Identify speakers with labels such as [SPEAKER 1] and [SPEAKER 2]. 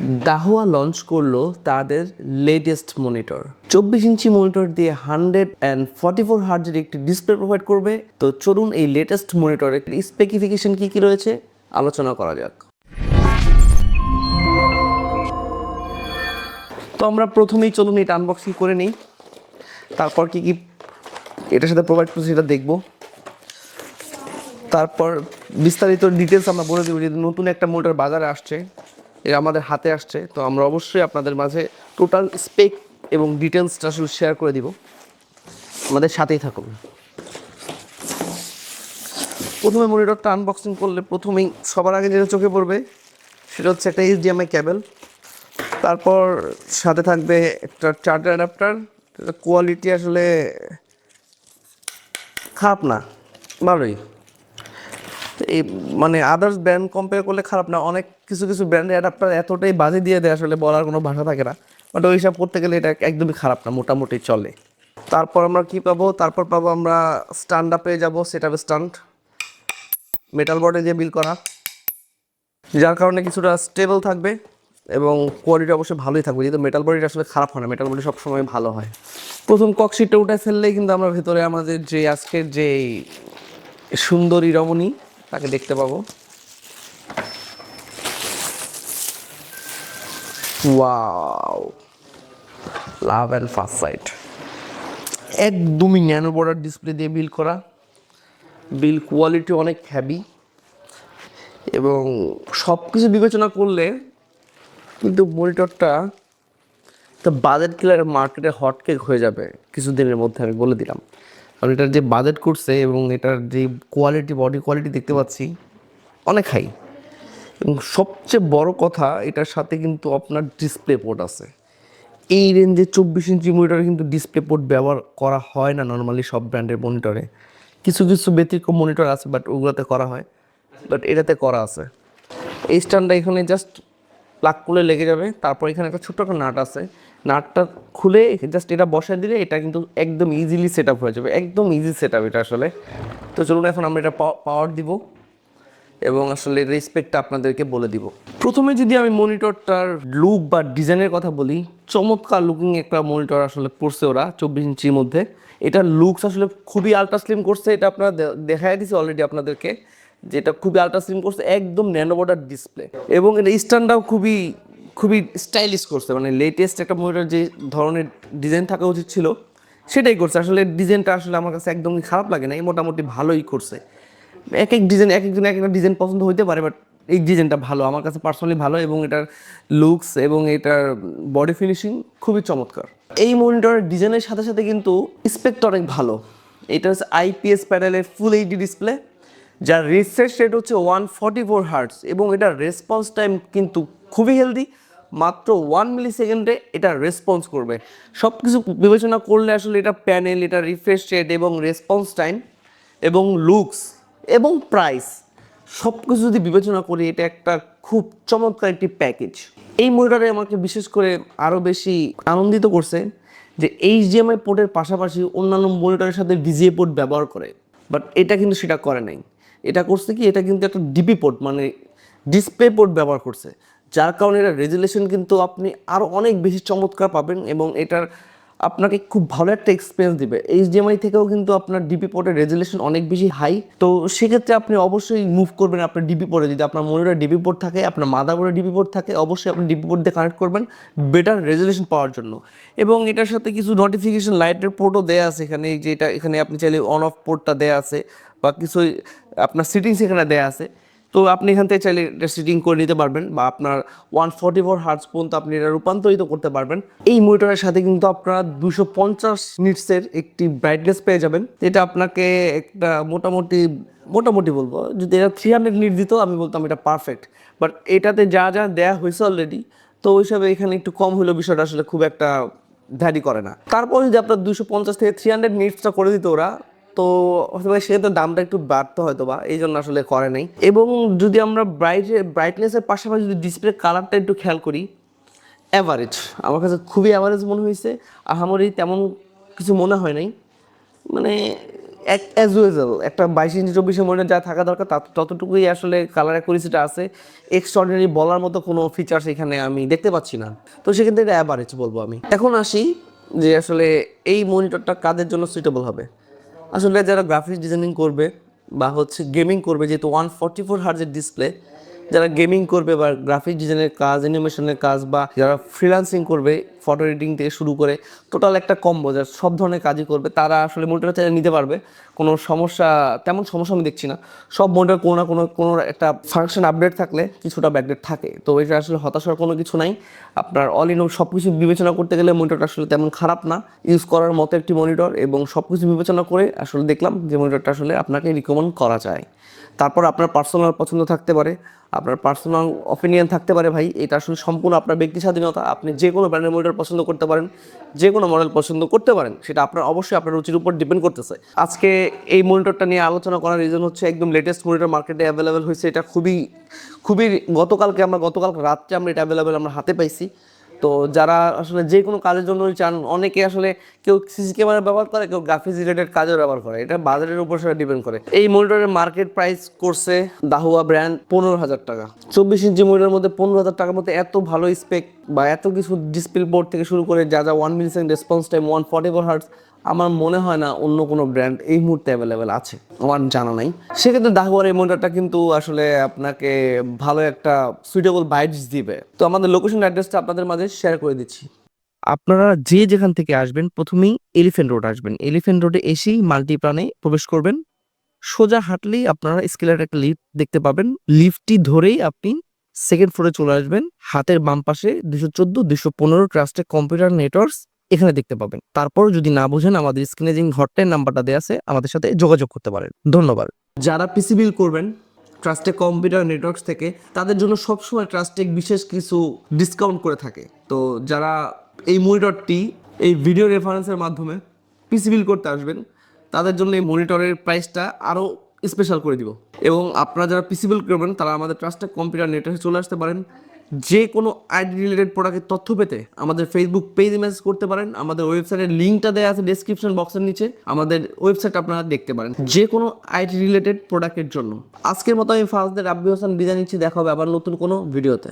[SPEAKER 1] দাহোয়া launch করল তাদের latest monitor চব্বিশ ইঞ্চি মনিটর দিয়ে হান্ড্রেড অ্যান্ড ফর্টি ফোর হার্জের একটি ডিসপ্লে প্রোভাইড করবে। তো চলুন এই লেটেস্ট মনিটরের স্পেসিফিকেশন কী কী রয়েছে আলোচনা করা যাক। তো আমরা প্রথমেই চলুন এটা আনবক্সিং করে নিই। তারপর কি কি এটার সাথে প্রোভাইড করছে সেটা দেখব। তারপর বিস্তারিত ডিটেলস আমরা বলে দেবো যে নতুন একটা মোটর বাজারে আসছে। এটা আমাদের হাতে আসছে, তো আমরা অবশ্যই আপনাদের মাঝে টোটাল স্পেক এবং ডিটেলসটা আসলে শেয়ার করে দিব। আমাদের সাথেই থাকুন। প্রথমে মনিটরটা আনবক্সিং করলে প্রথমেই সবার আগে যেটা চোখে পড়বে, সেটা হচ্ছে একটা এইচডিএমআই ক্যাবেল তারপর সাথে থাকবে একটা চার্জার অ্যাডাপ্টার কোয়ালিটি আসলে খারাপ না, ভালোই। এই মানে আদার্স ব্র্যান্ড কম্পেয়ার করলে খারাপ না। অনেক কিছু কিছু ব্র্যান্ডের অ্যাডাপ্টার এতটাই বাজে দিয়ে দেয় আসলে বলার কোনো ভাষা থাকে না। বাট ওই হিসাব করতে গেলে এটা একদমই খারাপ না, মোটামুটি চলে। তারপর আমরা কি পাবো? তারপর পাবো আমরা স্ট্যান্ড আপে যাব সেট আপ স্ট্যান্ড মেটাল বোর্ডে যে বিল করা। যার কারণে কিছুটা স্টেবল থাকবে এবং কোয়ালিটি অবশ্যই ভালোই থাকবে। যেহেতু মেটাল বডিটা আসলে খারাপ হয় না মেটাল বডি সবসময় ভালো হয়। প্রথম ককশিটটা উঠে ফেললেই কিন্তু আমরা ভেতরে আমাদের যে আজকের যে সুন্দরী রমণী তাকে দেখতে পাবো। Wow. Love and first sight. একদমই ন্যানো বর্ডার ডিসপ্লে দিয়ে বিল করা। বিল কোয়ালিটি অনেক হ্যাভি এবং সব কিছু বিবেচনা করলে কিন্তু মনিটরটা তো বাজেট কিলার মার্কেটে হটকেক হয়ে যাবে কিছুদিনের মধ্যে, আমি বলে দিলাম। কারণ এটার যে বাজেট করছে এবং এটার যে কোয়ালিটি বডি কোয়ালিটি দেখতে পাচ্ছি, অনেক হাই এবং সবচেয়ে বড় কথা, এটার সাথে কিন্তু আপনার ডিসপ্লে পোর্ট আছে। এই রেঞ্জে চব্বিশ ইঞ্চি মনিটরে কিন্তু ডিসপ্লে পোর্ট ব্যবহার করা হয় না নর্মালি সব ব্র্যান্ডের মনিটরে কিছু কিছু ব্যতিক্রম মনিটর আছে বাট ওগুলোতে করা হয়। বাট এটাতে করা আছে। এই স্ট্যান্ডটা এখানে জাস্ট প্লাগ করলে লেগে যাবে। তারপর এখানে একটা ছোট্ট একটা নাট আছে। নাটটা খুলে জাস্ট এটা বসায় দিলে এটা কিন্তু একদম ইজিলি সেট আপ হয়ে যাবে, একদম ইজি সেট আপ এটা আসলে। তো চলুন এখন আমরা এটা পাওয়ার দিব এবং আসলে রেসপেক্টটা আপনাদেরকে বলে দিব। প্রথমে যদি আমি মনিটরটার লুক বা ডিজাইনের কথা বলি, চমৎকার লুকিং একটা মনিটর আসলে পড়ছে ওরা চব্বিশ ইঞ্চির মধ্যে। এটা লুকস আসলে খুবই আলট্রা স্লিম করছে, এটা আপনারা দে- দেখাই দিছি অলরেডি আপনাদেরকে, যেটা খুবই আলট্রা স্লিম করছে, একদম ন্যানো বর্ডার ডিসপ্লে এবং এটা স্ট্যান্ডটাও খুবই খুবই স্টাইলিশ করছে মানে লেটেস্ট একটা মনিটর যে ধরনের ডিজাইন থাকা উচিত ছিল, সেটাই করছে। আসলে ডিজাইনটা আসলে আমার কাছে একদমই খারাপ লাগে না, এই মোটামুটি ভালোই করছে। এক এক ডিজাইন এক একজন, এক একটা ডিজাইন পছন্দ হইতে পারে বাট এই ডিজাইনটা ভালো, আমার কাছে পার্সোনালি ভালো এবং এটার লুকস এবং এটার বডি ফিনিশিং খুবই চমৎকার। এই মনিটরের ডিজাইনের সাথে সাথে কিন্তু স্পেক্ট অনেক ভালো। এটা হচ্ছে আইপিএস প্যানেলের ফুল এইচডি ডিসপ্লে যার রিফ্রেশ রেট হচ্ছে ওয়ান ফর্টি ফোর হার্টস এবং এটার রেসপন্স টাইম কিন্তু খুবই হেলদি মাত্র ওয়ান মিলি সেকেন্ডে এটা রেসপন্স করবে। সব কিছু বিবেচনা করলে আসলে এটা প্যানেল এটা রিফ্রেশ রেট এবং রেসপন্স টাইম এবং লুকস এবং প্রাইস সব কিছু যদি বিবেচনা করি, এটা একটা খুব চমৎকার একটি প্যাকেজ এই মনিটরে আমাকে বিশেষ করে আরও বেশি আনন্দিত করছে যে এইচডিএমআই পোর্টের পাশাপাশি অন্যান্য মনিটরের সাথে ডিজিএ পোর্ট ব্যবহার করে। বাট এটা কিন্তু সেটা করে নাই। এটা করছে কি, এটা কিন্তু একটা ডিপি পোর্ট মানে ডিসপ্লে পোর্ট ব্যবহার করছে। যার কারণে এটা রেজুলেশন কিন্তু আপনি আরও অনেক বেশি চমৎকার পাবেন এবং এটার আপনাকে খুব ভালো একটা এক্সপিরিয়েন্স দিবে। এইচডিএমআই থেকেও কিন্তু আপনার ডিপি পোর্টের রেজুলেশন অনেক বেশি হাই তো সেক্ষেত্রে আপনি অবশ্যই মুভ করবেন আপনার ডিপি পোর্টে যদি আপনার মনিটরে ডিপি পোর্ট থাকে, আপনার মাদারবোর্ডে ডিপি পোর্ট থাকে, অবশ্যই আপনি ডিপি পোর্ট দিয়ে কানেক্ট করবেন বেটার রেজুলেশন পাওয়ার জন্য। এবং এটার সাথে কিছু নোটিফিকেশন লাইটের পোর্টও দেওয়া আছে এখানে যে এটা এখানে আপনি চাইলে অন অফ পোর্টটা দেওয়া আছে বা কিছু আপনার সিটিংস এখানে দেওয়া আছে। তো আপনি এখান থেকে চাইলে এটা সিটিং করে নিতে পারবেন বা আপনার ওয়ান ফর্টি ফোর হার্টস পর্যন্ত আপনি এটা রূপান্তরিত করতে পারবেন। এই মনিটরের সাথে কিন্তু আপনারা দুশো পঞ্চাশ নিটসের একটি ব্রাইটনেস পেয়ে যাবেন। যেটা আপনাকে একটা মোটামুটি মোটামুটি বলব, যদি এটা থ্রি হান্ড্রেড নিট দিত আমি বলতাম এটা পারফেক্ট বাট এটাতে যা যা দেয়া হয়েছে অলরেডি তো ওই হিসাবে এখানে একটু কম হলেও বিষয়টা আসলে খুব একটা ভ্যারি করে না। তারপর যদি আপনার দুশো পঞ্চাশ থেকে থ্রি হান্ড্রেড নিটসটা করে দিত ওরা তো হয়তো সেক্ষেত্রে দামটা একটু বাড়তো হয়তো বা এই জন্য আসলে করে নাই। এবং যদি আমরা ব্রাইট ব্রাইটনেসের পাশাপাশি যদি ডিসপ্লে কালারটা একটু খেয়াল করি অ্যাভারেজ আমার কাছে খুবই অ্যাভারেজ মনে হয়েছে। আহামরি তেমন কিছু মনে হয় নাই। মানে এক অ্যাজ ইউজুয়াল একটা বাইশ ইঞ্চি, চব্বিশে মনিটর যা থাকা দরকার, তা- ততটুকুই আসলে কালার অ্যাকুরেসিটা আছে। এক্সট্রাঅর্ডিনারি বলার মতো কোনো ফিচার্স এখানে আমি দেখতে পাচ্ছি না। তো সেক্ষেত্রে এটা অ্যাভারেজ বলব আমি। এখন আসি যে আসলে এই মনিটরটা কাদের জন্য সুইটেবল হবে? আসলে যারা গ্রাফিক্স ডিজাইনিং করবে বা হচ্ছে গেমিং করবে, যেহেতু ওয়ান ফর্টি ফোর হার্জের ডিসপ্লে যারা গেমিং করবে বা গ্রাফিক ডিজাইনের কাজ অ্যানিমেশনের কাজ বা যারা ফ্রিলান্সিং করবে ফটো এডিটিং থেকে শুরু করে টোটাল একটা কম্বো যারা সব ধরনের কাজই করবে, তারা আসলে মনিটর চাইলে নিতে পারবে। কোনো সমস্যা, তেমন সমস্যা আমি দেখছি না। সব মনিটর কোনো না কোনো কোনো একটা ফাংশন আপডেট থাকলে কিছুটা ব্যাকডেট থাকে। তো এটা আসলে হতাশার কোনো কিছু নাই। আপনার অল ইন সব কিছু বিবেচনা করতে গেলে মনিটরটা আসলে তেমন খারাপ না। ইউজ করার মতো একটি মনিটর এবং সব কিছু বিবেচনা করে আসলে দেখলাম যে মনিটরটা আসলে আপনাকে রিকমেন্ড করা যায়। তারপর আপনার পার্সোনাল পছন্দ থাকতে পারে, আপনার পার্সোনাল অপিনিয়ন থাকতে পারে ভাই। এটা আসলে সম্পূর্ণ আপনার ব্যক্তি স্বাধীনতা আপনি যে কোনো ব্র্যান্ডের মনিটর পছন্দ করতে পারেন যে কোনো মডেল পছন্দ করতে পারেন, সেটা আপনার অবশ্যই আপনার রুচির উপর ডিপেন্ড করতেছে। আজকে এই মনিটরটা নিয়ে আলোচনা করার রিজন হচ্ছে একদম লেটেস্ট মনিটর মার্কেটে অ্যাভেলেবেল হয়েছে, এটা খুবই খুবই গতকালকে আমরা, গতকাল রাত্রে আমরা এটা অ্যাভেলেবেল আমরা হাতে পাইছি। তো যারা আসলে যে কোনো কাজের জন্য চান, অনেকে আসলে কেউ সিসি ক্যামেরা ব্যবহার করে, কেউ গ্রাফিক্স রিলেটেড কাজও ব্যবহার করে। এটা বাজারের উপর সেটা ডিপেন্ড করে। এই মনিটরের মার্কেট প্রাইস করছে দাহুয়া ব্র্যান্ড পনেরো হাজার টাকা। চব্বিশ ইঞ্চি মনিটরের মধ্যে পনেরো হাজার টাকার মধ্যে এত ভালো স্পেক বা এত কিছু ডিসপ্লে বোর্ড থেকে শুরু করে যা যা one milli response time one forty four hertz আমার মনে হয় না অন্য কোনো ব্র্যান্ড এই মুহূর্তে অ্যাভেলেবেল আছে, আমার জানা নাই। সেক্ষেত্রে দাহুয়ার এই মনিটরটা কিন্তু আসলে আপনাকে ভালো একটা সুইটেবল বাইটস দিবে। তো আমাদের লোকেশন অ্যাড্রেসটা আপনাদের মাঝে শেয়ার করে দিচ্ছি। আপনারা যে যেখান থেকে আসবেন, প্রথমেই এলিফেন্ট রোড আসবেন। এলিফেন্ট রোডে এসেই মাল্টিপ্লানে প্রবেশ করবেন। সোজা হাঁটলেই আপনারা স্কেলের একটা লিফট দেখতে পাবেন। লিফটটি ধরেই আপনি সেকেন্ড ফ্লোরে চলে আসবেন। হাতের বাম পাশে দুশো চোদ্দ, দুশো পনেরো ট্রাস্টের কম্পিউটার নেটওয়ার্কস এখানে দেখতে পাবেন। তারপর যদি না বুঝেন, আমাদের স্ক্রিনে যে হটলাইন নাম্বারটা দেওয়া আছে, আমাদের সাথে যোগাযোগ করতে পারেন। ধন্যবাদ। যারা পিসি বিল করবেন ট্রাস্টে কম্পিউটার নেটওয়ার্কস থেকে, তাদের জন্য সবসময় ট্রাস্টে বিশেষ কিছু ডিসকাউন্ট করে থাকে। তো যারা এই মনিটরটি, এই ভিডিও রেফারেন্সের মাধ্যমে পিসি বিল করতে আসবেন, তাদের জন্য এই মনিটরের প্রাইসটা আরও স্পেশাল করে দিব। এবং আপনারা যারা পিসি বিল করবেন, তারা আমাদের ট্রাস্টে কম্পিউটার নেটওয়ার্কে চলে আসতে পারেন। যে কোনো আইডি রিলেটেড প্রোডাক্টের তথ্য পেতে আমাদের ফেসবুক পেজ মেসেজ করতে পারেন। আমাদের ওয়েবসাইটের লিঙ্কটা দেওয়া আছে ডেসক্রিপশন বক্সের নিচে। আমাদের ওয়েবসাইট আপনারা দেখতে পারেন। যে কোনো আইটি রিলেটেড প্রোডাক্টের জন্য। আজকের মতো আমি ফার্স্ট রাব্বি হোসেন বিদায় নিচ্ছি। দেখা হবে আবার নতুন কোনো ভিডিওতে